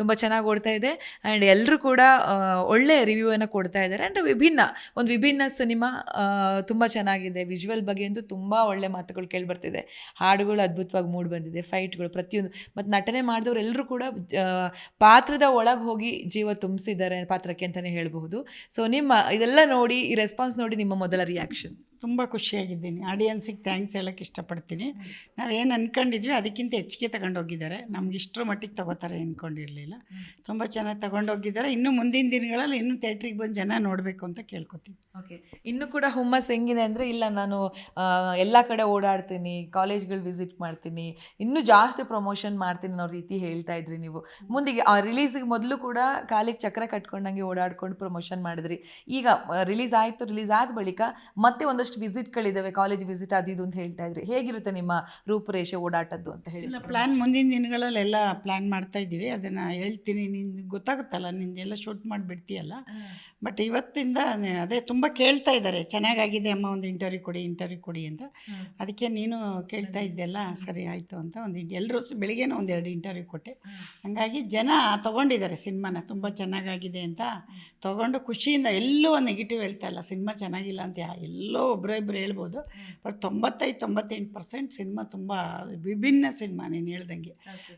ತುಂಬ ಚೆನ್ನಾಗಿ ಓಡ್ತಾ ಇದೆ. ಆ್ಯಂಡ್ ಎಲ್ಲರೂ ಕೂಡ ಒಳ್ಳೆಯ ಒಳ್ಳೆ ರಿವ್ಯೂವನ್ನು ಕೊಡ್ತಾ ಇದ್ದಾರೆ. ಆ್ಯಂಡ್ ವಿಭಿನ್ನ, ಒಂದು ವಿಭಿನ್ನ ಸಿನಿಮಾ ತುಂಬ ಚೆನ್ನಾಗಿದೆ. ವಿಜುವಲ್ ಬಗ್ಗೆ ಅಂತೂ ತುಂಬ ಒಳ್ಳೆ ಮಾತುಗಳು ಕೇಳಿಬರ್ತಿದೆ ಹಾಡುಗಳು ಅದ್ಭುತವಾಗಿ ಮೂಡಿ ಬಂದಿದೆ. ಫೈಟ್ಗಳು, ಪ್ರತಿಯೊಂದು ಮತ್ತು ನಟನೆ ಮಾಡಿದವರು ಎಲ್ಲರೂ ಕೂಡ ಪಾತ್ರದ ಒಳಗೆ ಹೋಗಿ ಜೀವ ತುಂಬಿಸಿದ್ದಾರೆ ಪಾತ್ರಕ್ಕೆ ಅಂತಲೇ ಹೇಳಬಹುದು. ಸೊ ನಿಮ್ಮ, ಇದೆಲ್ಲ ನೋಡಿ, ಈ ರೆಸ್ಪಾನ್ಸ್ ನೋಡಿ ನಿಮ್ಮ ಮೊದಲ ರಿಯಾಕ್ಷನ್ ತುಂಬ ಖುಷಿಯಾಗಿದ್ದೀನಿ. ಆಡಿಯನ್ಸಿಗೆ ಥ್ಯಾಂಕ್ಸ್ ಹೇಳೋಕ್ಕೆ ಇಷ್ಟಪಡ್ತೀನಿ. ನಾವೇನು ಅಂದ್ಕೊಂಡಿದ್ವಿ ಅದಕ್ಕಿಂತ ಹೆಚ್ಚಿಗೆ ತಗೊಂಡೋಗಿದ್ದಾರೆ. ನಮ್ಗೆ ಇಷ್ಟರ ಮಟ್ಟಿಗೆ ತಗೋತಾರೆ ಅಂದ್ಕೊಂಡಿರಲಿಲ್ಲ ತುಂಬ ಚೆನ್ನಾಗಿ ತಗೊಂಡೋಗಿದ್ದಾರೆ. ಇನ್ನು ಮುಂದಿನ ದಿನಗಳಲ್ಲಿ ಇನ್ನೂ ಥಿಯೇಟ್ರಿಗೆ ಬಂದು ಜನ ನೋಡಬೇಕು ಅಂತ ಕೇಳ್ಕೊತೀನಿ ಓಕೆ. ಇನ್ನೂ ಕೂಡ ಹುಮ್ಮಸ್ ಹೆಂಗಿದೆ ಅಂದರೆ ಇಲ್ಲ ನಾನು ಎಲ್ಲ ಕಡೆ ಓಡಾಡ್ತೀನಿ ಕಾಲೇಜ್ಗಳು ವಿಸಿಟ್ ಮಾಡ್ತೀನಿ ಇನ್ನೂ ಜಾಸ್ತಿ ಪ್ರಮೋಷನ್ ಮಾಡ್ತೀನಿ ಅನ್ನೋ ರೀತಿ ಹೇಳ್ತಾ ಇದ್ರಿ ನೀವು. ಮುಂದಿಗೆ ರಿಲೀಸಿಗೆ ಮೊದಲು ಕೂಡ ಕಾಲಿಗೆ ಚಕ್ರ ಕಟ್ಕೊಂಡಂಗೆ ಓಡಾಡ್ಕೊಂಡು ಪ್ರಮೋಷನ್ ಮಾಡಿದ್ರಿ. ಈಗ ರಿಲೀಸ್ ಆಯಿತು ರಿಲೀಸ್ ಆದ ಬಳಿಕ ಮತ್ತೆ ಒಂದಷ್ಟು ವಿಸಿಟ್ಗಳಿದ್ದಾವೆ ಕಾಲೇಜ್ ವಿಸಿಟ್ ಅದು ಇದು ಅಂತ ಹೇಳ್ತಾ ಇದ್ರಿ. ಹೇಗಿರುತ್ತೆ ನಿಮ್ಮ ರೂಪುರೇಷೆ ಓಡಾಟದ್ದು ಅಂತ ಹೇಳಿ? ಇಲ್ಲ ಪ್ಲ್ಯಾನ್ ಮುಂದಿನ ದಿನಗಳಲ್ಲೆಲ್ಲ ಪ್ಲ್ಯಾನ್ ಮಾಡ್ತಾ ಇದ್ದೀವಿ. ಅದನ್ನು ಹೇಳ್ತೀನಿ. ನಿಂದು ಗೊತ್ತಾಗುತ್ತಲ್ಲ ನಿಂದೆಲ್ಲ ಶೂಟ್ ಮಾಡಿಬಿಡ್ತೀಯಲ್ಲ. ಬಟ್ ಇವತ್ತಿಂದ ಅದೇ ತುಂಬ ಕೇಳ್ತಾ ಇದ್ದಾರೆ. ಚೆನ್ನಾಗಾಗಿದೆ ಅಮ್ಮ ಒಂದು ಇಂಟರ್ವ್ಯೂ ಕೊಡಿ ಇಂಟರ್ವ್ಯೂ ಕೊಡಿ ಅಂತ. ಅದಕ್ಕೆ ನೀನು ಕೇಳ್ತಾ ಇದ್ದೆಲ್ಲ ಸರಿ ಆಯಿತು ಅಂತ ಒಂದು ಎಲ್ಲರೂ ಬೆಳಿಗ್ಗೆನೂ ಒಂದೆರಡು ಇಂಟರ್ವ್ಯೂ ಕೊಟ್ಟೆ. ಹಾಗಾಗಿ ಜನ ತೊಗೊಂಡಿದ್ದಾರೆ ಸಿನಿಮಾನ ತುಂಬ ಚೆನ್ನಾಗಾಗಿದೆ ಅಂತ. ತೊಗೊಂಡು ಖುಷಿಯಿಂದ ಎಲ್ಲೂ ಒಂದು ನೆಗೆಟಿವ್ ಹೇಳ್ತಾ ಇಲ್ಲ. ಸಿನಿಮಾ ಚೆನ್ನಾಗಿಲ್ಲ ಅಂತ ಎಲ್ಲೋ ಒಬ್ಬರೇ ಇಬ್ಬರು ಹೇಳ್ಬೋದು. ಬಟ್ ತೊಂಬತ್ತೈದು ತೊಂಬತ್ತೆಂಟು ಪರ್ಸೆಂಟ್ ಸಿನಿಮಾ ತುಂಬ ವಿಭಿನ್ನ ಸಿನಿಮಾ ನೀನು ಹೇಳ್ದಂಗೆ.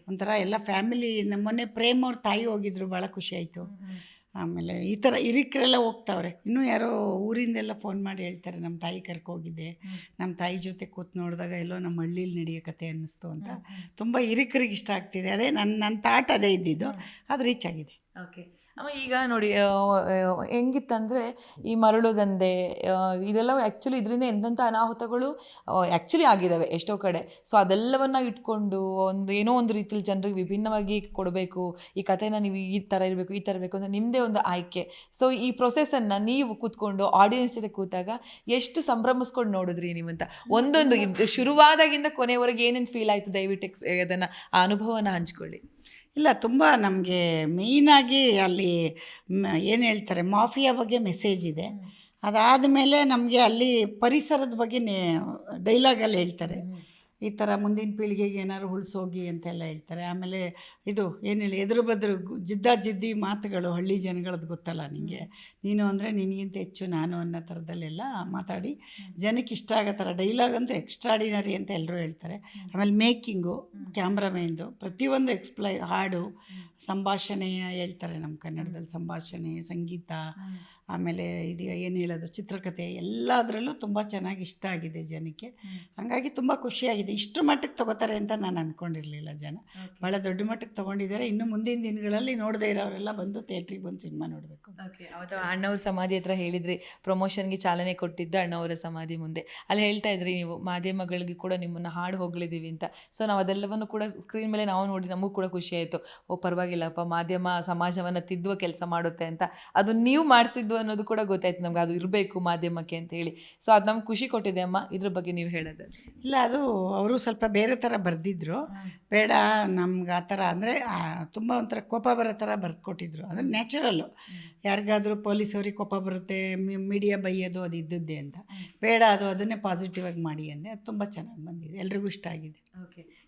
ಒಂಥರ ಎಲ್ಲ ಫ್ಯಾಮಿಲಿ ನಮ್ಮ ಮೊನ್ನೆ ಪ್ರೇಮ್ ಅವ್ರ ತಾಯಿ ಹೋಗಿದ್ರು ಭಾಳ ಖುಷಿ ಆಯಿತು. ಆಮೇಲೆ ಈ ಥರ ಹಿರಿಕರೆಲ್ಲ ಹೋಗ್ತಾವ್ರೆ. ಇನ್ನೂ ಯಾರೋ ಊರಿಂದೆಲ್ಲ ಫೋನ್ ಮಾಡಿ ಹೇಳ್ತಾರೆ ನಮ್ಮ ತಾಯಿ ಕರ್ಕೋಗಿದ್ದೆ ನಮ್ಮ ತಾಯಿ ಜೊತೆ ಕೂತು ನೋಡಿದಾಗ ಎಲ್ಲೋ ನಮ್ಮ ಹಳ್ಳೀಲಿ ನಡೆಯೋ ಕತೆ ಅನ್ನಿಸ್ತು ಅಂತ. ತುಂಬ ಹಿರಿಕರಿಗೆ ಇಷ್ಟ ಆಗ್ತಿದೆ. ಅದೇ ನನ್ನ ನನ್ನ ತಾಟ್ ಅದೇ ಇದ್ದಿದ್ದು. ಅದು ರೀಚ್ ಆಗಿದೆ. ಓಕೆ ಈಗ ನೋಡಿ ಹೆಂಗಿತ್ತಂದ್ರೆ ಈ ಮರಳು ದಂಧೆ ಇದೆಲ್ಲ ಆ್ಯಕ್ಚುಲಿ ಇದರಿಂದ ಎಂಥೆಂಥ ಅನಾಹುತಗಳು ಆ್ಯಕ್ಚುಲಿ ಆಗಿದ್ದಾವೆ ಎಷ್ಟೋ ಕಡೆ. ಸೊ ಅದೆಲ್ಲವನ್ನು ಇಟ್ಕೊಂಡು ಒಂದು ಏನೋ ಒಂದು ರೀತಿಯಲ್ಲಿ ಜನರಿಗೆ ವಿಭಿನ್ನವಾಗಿ ಕೊಡಬೇಕು ಈ ಕಥೆನ ನೀವು ಈ ಥರ ಇರಬೇಕು ಈ ಥರ ಇರಬೇಕು ಅಂತ ನಿಮ್ಮದೇ ಒಂದು ಆಯ್ಕೆ. ಸೊ ಈ ಪ್ರೊಸೆಸನ್ನು ನೀವು ಕೂತ್ಕೊಂಡು ಆಡಿಯನ್ಸ್ ಜೊತೆ ಕೂತಾಗ ಎಷ್ಟು ಸಂಭ್ರಮಿಸ್ಕೊಂಡು ನೋಡಿದ್ರಿ ನೀವು ಅಂತ? ಒಂದೊಂದು ಶುರುವಾದಾಗಿಂದ ಕೊನೆವರೆಗೆ ಏನೇನು ಫೀಲ್ ಆಯಿತು? ದಯವಿಟ್ಟು ಎಕ್ಸ್ ಅದನ್ನು ಆ ಅನುಭವನ ಹಂಚ್ಕೊಳ್ಳಿ. ಇಲ್ಲ ತುಂಬ ನಮಗೆ ಮೇಯ್ನಾಗಿ ಅಲ್ಲಿ ಏನು ಹೇಳ್ತಾರೆ ಮಾಫಿಯಾ ಬಗ್ಗೆ ಮೆಸೇಜ್ ಇದೆ. ಅದಾದ ಮೇಲೆ ನಮಗೆ ಅಲ್ಲಿ ಪರಿಸರದ ಬಗ್ಗೆ ಡೈಲಾಗಲ್ಲಿ ಹೇಳ್ತಾರೆ. ಈ ಥರ ಮುಂದಿನ ಪೀಳಿಗೆಗೆ ಏನಾದ್ರು ಉಳಿಸೋಗಿ ಅಂತೆಲ್ಲ ಹೇಳ್ತಾರೆ. ಆಮೇಲೆ ಇದು ಏನು ಹೇಳಿ ಎದುರು ಬದ್ರು ಜಿದ್ದ ಜಿದ್ದಿ ಮಾತುಗಳು ಹಳ್ಳಿ ಜನಗಳದ್ದು ಗೊತ್ತಲ್ಲ ನಿನಗೆ ನೀನು ಅಂದರೆ ನಿನಗಿಂತ ಹೆಚ್ಚು ನಾನು ಅನ್ನೋ ಥರದಲ್ಲೆಲ್ಲ ಮಾತಾಡಿ. ಜನಕ್ಕೆ ಇಷ್ಟ ಆಗೋ ಥರ ಡೈಲಾಗ್ ಅಂತೂ ಎಕ್ಸ್ಟ್ರಾಡಿನರಿ ಅಂತ ಎಲ್ಲರೂ ಹೇಳ್ತಾರೆ. ಆಮೇಲೆ ಮೇಕಿಂಗು ಕ್ಯಾಮ್ರಾಮೇನ್ದು ಪ್ರತಿಯೊಂದು ಎಕ್ಸ್ಪ್ಲೈ ಹಾಡು ಸಂಭಾಷಣೆ ಹೇಳ್ತಾರೆ ನಮ್ಮ ಕನ್ನಡದಲ್ಲಿ ಸಂಭಾಷಣೆ ಸಂಗೀತ. ಆಮೇಲೆ ಇದು ಏನು ಹೇಳೋದು ಚಿತ್ರಕಥೆ ಎಲ್ಲದರಲ್ಲೂ ತುಂಬ ಚೆನ್ನಾಗಿ ಇಷ್ಟ ಆಗಿದೆ ಜನಕ್ಕೆ. ಹಾಗಾಗಿ ತುಂಬ ಖುಷಿಯಾಗಿದೆ. ಇಷ್ಟು ಮಟ್ಟಕ್ಕೆ ತಗೋತಾರೆ ಅಂತ ನಾನು ಅಂದ್ಕೊಂಡಿರಲಿಲ್ಲ ಜನ. ಭಾಳ ದೊಡ್ಡ ಮಟ್ಟಕ್ಕೆ ತೊಗೊಂಡಿದ್ದಾರೆ. ಇನ್ನು ಮುಂದಿನ ದಿನಗಳಲ್ಲಿ ನೋಡದೇ ಇರೋರೆಲ್ಲ ಬಂದು ಥಿಯೇಟ್ರಿಗೆ ಬಂದು ಸಿನಿಮಾ ನೋಡಬೇಕು. ಅವತ್ತು ಅಣ್ಣವ್ರ ಸಮಾಧಿ ಹತ್ರ ಹೇಳಿದ್ರಿ ಪ್ರಮೋಷನ್ಗೆ ಚಾಲನೆ ಕೊಟ್ಟಿದ್ದ ಅಣ್ಣವರ ಸಮಾಧಿ ಮುಂದೆ. ಅಲ್ಲಿ ಹೇಳ್ತಾ ಇದ್ರಿ ನೀವು ಮಾಧ್ಯಮಗಳಿಗೆ ಕೂಡ ನಿಮ್ಮನ್ನು ಹಾಡು ಹೋಗ್ಲಿದ್ದೀವಿ ಅಂತ. ಸೊ ನಾವು ಅದೆಲ್ಲವನ್ನು ಕೂಡ ಸ್ಕ್ರೀನ್ ಮೇಲೆ ನಾವು ನೋಡಿ ನಮಗೂ ಕೂಡ ಖುಷಿ ಆಯಿತು. ಓ ಪರವಾಗಿಲ್ಲಪ್ಪ ಮಾಧ್ಯಮ ಸಮಾಜವನ್ನು ತಿದ್ದುವ ಕೆಲಸ ಮಾಡುತ್ತೆ ಅಂತ. ಅದು ನೀವು ಮಾಡಿಸಿದ್ದು ಅನ್ನೋದು ಕೂಡ ಗೊತ್ತಾಯ್ತು ನಮ್ಗೆ. ಅದು ಇರಬೇಕು ಮಾಧ್ಯಮಕ್ಕೆ ಅಂತ ಹೇಳಿ. ಸೊ ಅದು ನಮ್ಗೆ ಖುಷಿ ಕೊಟ್ಟಿದೆ ಅಮ್ಮ. ಇದ್ರ ಬಗ್ಗೆ ನೀವು ಹೇಳೋದು. ಇಲ್ಲ ಅದು ಅವರು ಸ್ವಲ್ಪ ಬೇರೆ ಥರ ಬರೆದಿದ್ರು. ಬೇಡ ನಮ್ಗೆ ಆ ಥರ ಅಂದರೆ ತುಂಬ ಒಂಥರ ಕೋಪ ಬರೋ ಥರ ಬರ್ದು ಕೊಟ್ಟಿದ್ರು ಅದು ನ್ಯಾಚುರಲ್ಲು ಯಾರಿಗಾದರೂ ಪೊಲೀಸವ್ರಿಗೆ ಕೋಪ ಬರುತ್ತೆ ಮೀಡಿಯಾ ಬೈಯೋದು ಅದು ಇದ್ದದ್ದೇ ಅಂತ. ಬೇಡ ಅದು ಅದನ್ನೇ ಪಾಸಿಟಿವ್ ಆಗಿ ಮಾಡಿ ಅಂದೆ. ಅದು ತುಂಬ ಚೆನ್ನಾಗಿ ಬಂದಿದೆ. ಎಲ್ರಿಗೂ ಇಷ್ಟ ಆಗಿದೆ. ಓಕೆ